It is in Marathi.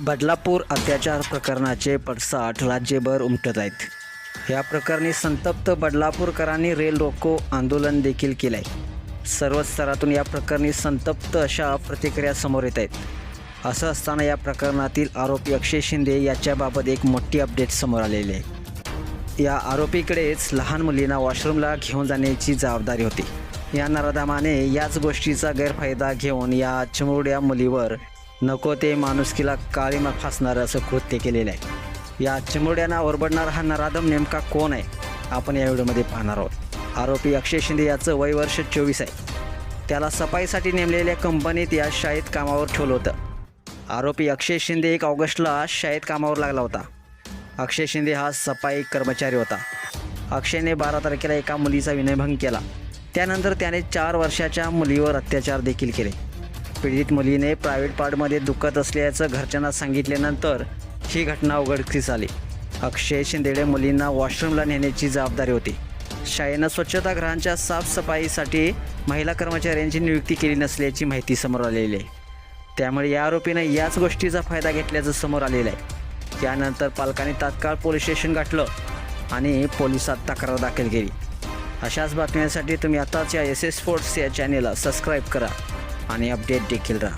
बदलापूर अत्याचार प्रकरणाचे पडसाद राज्यभर उमटत आहेत. या प्रकरणी संतप्त बदलापूरकरांनी रेल रोको आंदोलन देखील केलं आहे सर्व स्तरातून या प्रकरणी संतप्त अशा प्रतिक्रिया समोर येत आहेत. असं असताना या प्रकरणातील आरोपी अक्षय शिंदे याच्याबाबत एक मोठी अपडेट समोर आलेली आहे. या आरोपीकडेच लहान मुलींना वॉशरूमला घेऊन जाण्याची जबाबदारी होती. या नराधामाने याच गोष्टीचा गैरफायदा घेऊन या चिमुरड्या मुलीवर नको ते माणुसकीला काळीमा फासणारं असं कृत्य केलेलं आहे. या चिमुड्यांना ओरबडणारा हा नराधम नेमका कोण आहे? आपण या व्हिडिओमध्ये पाहणार आहोत. आरोपी अक्षय शिंदे याचं वय वर्ष चोवीस आहे. त्याला सफाईसाठी नेमलेल्या कंपनीत या शाळेत कामावर ठेवलं होतं. आरोपी अक्षय शिंदे एक ऑगस्टला शाळेत कामावर लागला होता. अक्षय शिंदे हा सफाई कर्मचारी होता. अक्षयने बारा तारखेला एका मुलीचा विनयभंग केला. त्यानंतर त्याने चार वर्षाच्या मुलीवर अत्याचार देखील केले. पीडित मुलीने प्रायव्हेट पार्टमध्ये दुखत असल्याचं घरच्यांना सांगितल्यानंतर ही घटना उघडकीस आली. अक्षय शिंदेडे मुलींना वॉशरूमला नेण्याची जबाबदारी होती. शाळेनं स्वच्छतागृहांच्या साफसफाईसाठी महिला कर्मचाऱ्यांची नियुक्ती केली नसल्याची माहिती समोर आलेली आहे. त्यामुळे या आरोपीनं याच गोष्टीचा फायदा घेतल्याचं समोर आलेलं आहे. त्यानंतर पालकांनी तात्काळ पोलीस स्टेशन गाठलं आणि पोलिसात तक्रार दाखल केली. अशाच बातम्यांसाठी तुम्ही आताच या एस एस स्पोर्ट्स या चॅनेलला सबस्क्राईब करा. आणि अपडेट देखील राहा।